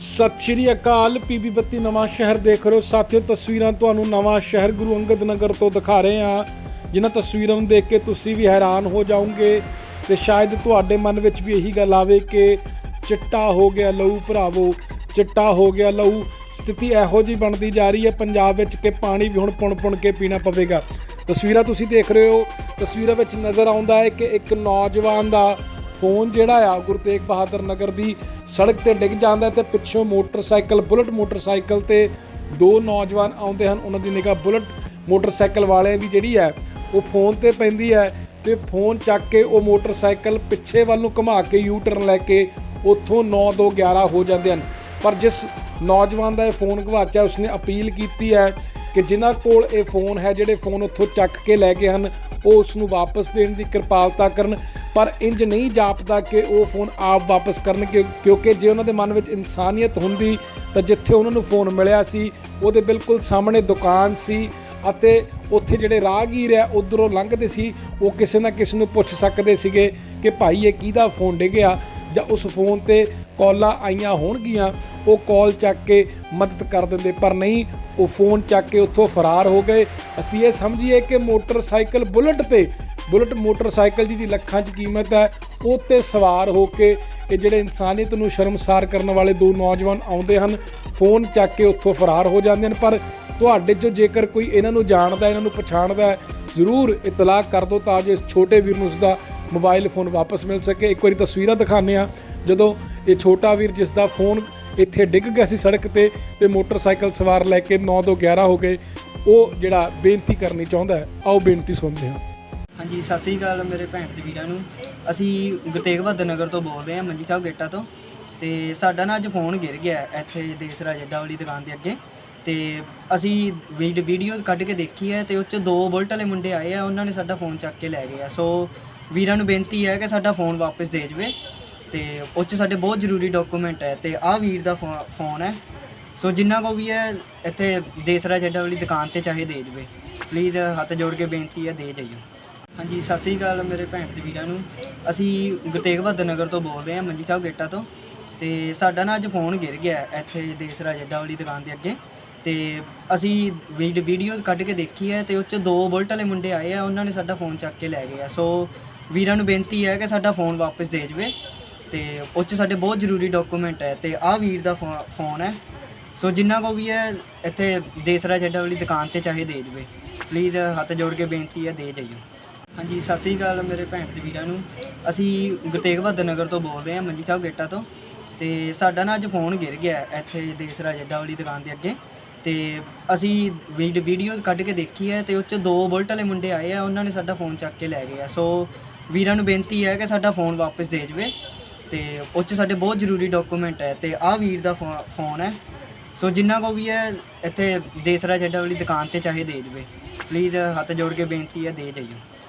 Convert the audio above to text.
ਸਤਿ ਸ਼੍ਰੀ ਅਕਾਲ, ਪੀਬੀ ਬੱਤੀ ਨਵਾਂ ਸ਼ਹਿਰ ਦੇਖ ਰਹੇ ਹੋ। ਸਾਥੀਓ, ਤਸਵੀਰਾਂ ਤੁਹਾਨੂੰ ਨਵਾਂ ਸ਼ਹਿਰ ਗੁਰੂ ਅੰਗਦ ਨਗਰ ਤੋਂ ਦਿਖਾ ਰਹੇ ਹਾਂ। ਜਿਨ੍ਹਾਂ ਤਸਵੀਰਾਂ ਨੂੰ ਦੇਖ ਕੇ ਤੁਸੀਂ ਵੀ ਹੈਰਾਨ ਹੋ ਜਾਓਗੇ ਤੇ ਸ਼ਾਇਦ ਤੁਹਾਡੇ ਮਨ ਵਿੱਚ ਵੀ ਇਹੀ ਗੱਲ ਆਵੇ ਕਿ ਚਿੱਟਾ ਹੋ ਗਿਆ ਲਹੂ ਭਰਾਵੋ, ਚਿੱਟਾ ਹੋ ਗਿਆ ਲਹੂ। ਸਥਿਤੀ ਇਹੋ ਜੀ ਬਣਦੀ ਜਾ ਰਹੀ ਹੈ ਪੰਜਾਬ ਵਿੱਚ ਕਿ ਪਾਣੀ ਵੀ ਹੁਣ ਪੁਣ-ਪੁਣ ਕੇ ਪੀਣਾ ਪਵੇਗਾ। ਤਸਵੀਰਾਂ ਤੁਸੀਂ ਦੇਖ ਰਹੇ ਹੋ। ਤਸਵੀਰਾਂ ਵਿੱਚ ਨਜ਼ਰ ਆਉਂਦਾ ਹੈ ਕਿ ਇੱਕ ਨੌਜਵਾਨ ਦਾ ਫੋਨ ਜਿਹੜਾ ਆ ਗੁਰੂ ਤੇਗ ਬਹਾਦਰ ਨਗਰ ਦੀ ਸੜਕ ਤੇ ਡਿੱਗ ਜਾਂਦਾ ਹੈ ਤੇ ਪਿੱਛੋਂ ਮੋਟਰਸਾਈਕਲ, ਬੁਲਟ ਮੋਟਰਸਾਈਕਲ ਤੇ ਦੋ ਨੌਜਵਾਨ ਆਉਂਦੇ ਹਨ। ਉਹਨਾਂ ਦੀ ਨਿਗਾਹ ਬੁਲਟ ਮੋਟਰਸਾਈਕਲ ਵਾਲਿਆਂ ਦੀ ਜਿਹੜੀ ਹੈ, ਉਹ ਫੋਨ ਤੇ ਪੈਂਦੀ ਹੈ ਤੇ ਫੋਨ ਚੱਕ ਕੇ ਉਹ ਮੋਟਰਸਾਈਕਲ ਪਿੱਛੇ ਵੱਲ ਨੂੰ ਘੁਮਾ ਕੇ ਯੂ ਟਰਨ ਲੈ ਕੇ ਉੱਥੋਂ 9 ਤੋਂ 11 ਹੋ ਜਾਂਦੇ ਹਨ। ਪਰ ਜਿਸ ਨੌਜਵਾਨ ਦਾ ਇਹ ਫੋਨ ਗਵਾਚਿਆ ਉਸਨੇ ਅਪੀਲ ਕੀਤੀ ਹੈ ਕਿ ਜਿਨ੍ਹਾਂ ਕੋਲ ਇਹ ਫੋਨ ਹੈ, ਜਿਹੜੇ ਫੋਨ ਉੱਥੋਂ ਚੱਕ ਕੇ ਲੈ ਗਏ ਹਨ, ਉਹ ਉਸ ਨੂੰ ਵਾਪਸ ਦੇਣ ਦੀ ਕਿਰਪਾਲਤਾ ਕਰਨ। ਪਰ ਇੰਜ ਨਹੀਂ ਜਾਪਦਾ ਕਿ ਉਹ ਫੋਨ ਆਪ ਵਾਪਸ ਕਰਨਗੇ ਕਿਉਂਕਿ ਜੇ ਉਹਨਾਂ ਦੇ ਮਨ ਵਿੱਚ ਇਨਸਾਨੀਅਤ ਹੁੰਦੀ ਤਾਂ ਜਿੱਥੇ ਉਹਨਾਂ ਨੂੰ ਫੋਨ ਮਿਲਿਆ ਸੀ, ਉਹਦੇ ਬਿਲਕੁਲ ਸਾਹਮਣੇ ਦੁਕਾਨ ਸੀ ਅਤੇ ਉੱਥੇ ਜਿਹੜੇ ਰਾਹਗੀਰ ਆ ਉਧਰੋਂ ਲੰਘਦੇ ਸੀ, ਉਹ ਕਿਸੇ ਨਾ ਕਿਸੇ ਨੂੰ ਪੁੱਛ ਸਕਦੇ ਸੀਗੇ ਕਿ ਭਾਈ ਇਹ ਕਿਹਦਾ ਫੋਨ ਡਿੱਗਿਆ ਜਾਂ ਉਸ ਫੋਨ ਤੇ ਕਾਲਾਂ ਆਈਆਂ ਹੋਣਗੀਆਂ, ਉਹ ਕਾਲ ਚੱਕ ਕੇ ਮਦਦ ਕਰ ਦਿੰਦੇ। ਪਰ ਨਹੀਂ, ਉਹ ਫੋਨ ਚੱਕ ਕੇ ਉੱਥੋਂ ਫਰਾਰ ਹੋ ਗਏ। ਅਸੀਂ ਇਹ ਸਮਝੀਏ ਕਿ ਮੋਟਰਸਾਈਕਲ ਬੁਲਟ ਤੇ ਬੁਲਟ ਮੋਟਰਸਾਈਕਲ ਜਿਹਦੀ ਲੱਖਾਂ 'ਚ ਕੀਮਤ ਹੈ, ਉਹ ਤੇ ਸਵਾਰ ਹੋ ਕੇ ਇਹ ਜਿਹੜੇ ਇਨਸਾਨੀਅਤ ਨੂੰ ਸ਼ਰਮਸਾਰ ਕਰਨ ਵਾਲੇ ਦੋ ਨੌਜਵਾਨ ਆਉਂਦੇ ਹਨ, ਫੋਨ ਚੱਕ ਕੇ ਉੱਥੋਂ ਫਰਾਰ ਹੋ ਜਾਂਦੇ ਹਨ, ਪਰ ਤੁਹਾਡੇ 'ਚੋਂ ਜੇਕਰ ਕੋਈ ਇਹਨਾਂ ਨੂੰ ਜਾਣਦਾ, ਇਹਨਾਂ ਨੂੰ ਪਛਾਣਦਾ ਜ਼ਰੂਰ ਇਤਲਾਹ ਕਰ ਦਿਓ ਤਾਂ ਜੋ ਇਸ ਛੋਟੇ ਵੀਰ ਨੂੰ ਉਸਦਾ ਮੋਬਾਈਲ ਫੋਨ ਵਾਪਸ ਮਿਲ ਸਕੇ। ਇੱਕ ਵਾਰੀ ਤਸਵੀਰਾਂ ਦਿਖਾਉਂਦੇ ਆ ਜਦੋਂ ਇਹ ਛੋਟਾ ਵੀਰ ਜਿਸ ਦਾ ਫੋਨ ਇੱਥੇ ਡਿੱਗ ਗਿਆ ਸੀ ਸੜਕ ਤੇ ਤੇ ਮੋਟਰਸਾਈਕਲ ਸਵਾਰ ਲੈ ਕੇ 9 ਤੋਂ 11 ਹੋ ਗਏ, ਉਹ ਜਿਹੜਾ ਬੇਨਤੀ ਕਰਨੀ ਚਾਹੁੰਦਾ ਆਓ ਬੇਨਤੀ ਸੁਣਦੇ ਹਾਂ। ਹਾਂਜੀ, ਸਤਿ ਸ੍ਰੀ ਅਕਾਲ ਮੇਰੇ ਭੈਣ ਤੇ ਵੀਰਾਂ ਨੂੰ। ਅਸੀਂ ਗੁਤੇਗ ਬਹਾਦਰ ਨਗਰ ਤੋਂ ਬੋਲ ਰਹੇ ਹਾਂ, ਮੰਜੀ ਸਾਹਿਬ ਗੇਟਾ ਤੋਂ। ਤੇ ਸਾਡਾ ਨਾ ਅੱਜ ਫੋਨ ਗਿਰ ਗਿਆ ਇੱਥੇ ਦੇਸਰਾ ਜੱਡਾ ਵਾਲੀ ਦੁਕਾਨ ਦੇ ਅੱਗੇ। ਤੇ ਅਸੀਂ ਵੀਡ- ਵੀਡੀਓ ਕੱਢ ਕੇ ਦੇਖੀ ਹੈ ਤੇ ਉਹ 'ਚ ਦੋ ਬੁਲਟ ਵਾਲੇ ਮੁੰਡੇ ਆਏ ਆ, ਉਹਨਾਂ ਨੇ ਸਾਡਾ ਫੋਨ ਚੱਕ ਕੇ ਲੈ ਗਏ ਆ। ਸੋ ਵੀਰਾਂ ਨੂੰ ਬੇਨਤੀ ਹੈ ਕਿ ਸਾਡਾ ਫੋਨ ਵਾਪਸ ਦੇ ਜਵੇ ਤੇ ਉਹ 'ਚ ਸਾਡੇ ਬਹੁਤ ਜ਼ਰੂਰੀ ਡਾਕੂਮੈਂਟ ਹੈ ਤੇ ਆਹ ਵੀਰ ਦਾ ਫੋ- ਫੋਨ ਹੈ। ਸੋ ਜਿੰਨਾ ਕੋ ਵੀ ਹੈ, ਇੱਥੇ ਦੇਸਰਾ ਜੱਡਾ ਵਾਲੀ ਦੁਕਾਨ ਤੇ ਚਾਹੇ ਦੇ ਜਵੇ। ਪਲੀਜ਼ ਹੱਥ ਜੋੜ ਕੇ ਬੇਨਤੀ ਹੈ, ਦੇ ਜਾਈਓ। ਹਾਂਜੀ, ਸਤਿ ਸ੍ਰੀ ਅਕਾਲ ਮੇਰੇ ਭੈਣ ਤੇ ਵੀਰਾਂ ਨੂੰ। ਅਸੀਂ ਗੁਰਤੇਗ ਬਹਾਦਰ ਨਗਰ ਤੋਂ ਬੋਲ ਰਹੇ ਹਾਂ, ਮੰਜੀ ਸਾਹਿਬ ਗੇਟਾ ਤੋਂ। ਤੇ ਸਾਡਾ ਨਾ ਅੱਜ ਫੋਨ ਗਿਰ ਗਿਆ ਇੱਥੇ ਦੇਸਰਾ ਜੱਡਾ ਵਾਲੀ ਦੁਕਾਨ ਦੇ ਅੱਗੇ। ਤੇ ਅਸੀਂ ਵੀਡ- ਵੀਡੀਓ ਕੱਢ ਕੇ ਦੇਖੀ ਹੈ ਤੇ ਉਹ 'ਚ ਦੋ ਬੁਲਟ ਵਾਲੇ ਮੁੰਡੇ ਆਏ ਆ, ਉਹਨਾਂ ਨੇ ਸਾਡਾ ਫੋਨ ਚੱਕ ਕੇ ਲੈ ਗਏ ਆ। ਸੋ ਵੀਰਾਂ ਨੂੰ ਬੇਨਤੀ ਹੈ ਕਿ ਸਾਡਾ ਫੋਨ ਵਾਪਸ ਦੇ ਜਵੇ ਤੇ ਉਹ 'ਚ ਸਾਡੇ ਬਹੁਤ ਜ਼ਰੂਰੀ ਡਾਕੂਮੈਂਟ ਹੈ ਤੇ ਆਹ ਵੀਰ ਦਾ ਫੋ- ਫੋਨ ਹੈ। ਸੋ ਜਿੰਨਾ ਕੋ ਵੀ ਹੈ, ਇੱਥੇ ਦੇਸਰਾ ਜੱਡਾ ਵਾਲੀ ਦੁਕਾਨ ਤੇ ਚਾਹੇ ਦੇ ਜਵੇ। ਪਲੀਜ਼ ਹੱਥ ਜੋੜ ਕੇ ਬੇਨਤੀ ਹੈ, ਦੇ ਜਾਈਓ। ਹਾਂਜੀ, ਸਤਿ ਸ੍ਰੀ ਅਕਾਲ ਮੇਰੇ ਭੈਣ ਤੇ ਵੀਰਾਂ ਨੂੰ। ਅਸੀਂ ਗੁਤੇਗ ਬਹਾਦਰ ਨਗਰ ਤੋਂ ਬੋਲ ਰਹੇ ਹਾਂ, ਮੰਜੀ ਸਾਹਿਬ ਗੇਟਾ ਤੋਂ। ਤੇ ਸਾਡਾ ਨਾ ਅੱਜ ਫੋਨ ਗਿਰ ਗਿਆ ਇੱਥੇ ਦੇਸਰਾ ਜੱਡਾ ਵਾਲੀ ਦੁਕਾਨ ਦੇ ਅੱਗੇ। ਤੇ ਅਸੀਂ ਵੀਡ- ਵੀਡੀਓ ਕੱਢ ਕੇ ਦੇਖੀ ਹੈ ਤੇ ਉਹ 'ਚ ਦੋ ਬੁਲਟ ਵਾਲੇ ਮੁੰਡੇ ਆਏ ਆ, ਉਹਨਾਂ ਨੇ ਸਾਡਾ ਫੋਨ ਚੱਕ ਕੇ ਲੈ ਗਏ ਆ। ਸੋ ਵੀਰਾਂ ਨੂੰ ਬੇਨਤੀ ਹੈ ਕਿ ਸਾਡਾ ਫੋਨ ਵਾਪਸ ਦੇ ਜਵੇ ਤੇ ਉਹ 'ਚ ਸਾਡੇ ਬਹੁਤ ਜ਼ਰੂਰੀ ਡਾਕੂਮੈਂਟ ਹੈ ਤੇ ਆਹ ਵੀਰ ਦਾ ਫੋ- ਫੋਨ ਹੈ। ਸੋ ਜਿੰਨਾ ਕੋ ਵੀ ਹੈ, ਇੱਥੇ ਦੇਸਰਾ ਜੱਡਾ ਵਾਲੀ ਦੁਕਾਨ ਤੇ ਚਾਹੇ ਦੇ ਜਵੇ। ਪਲੀਜ਼ ਹੱਥ ਜੋੜ ਕੇ ਬੇਨਤੀ ਹੈ, ਦੇ ਜਾਈਓ।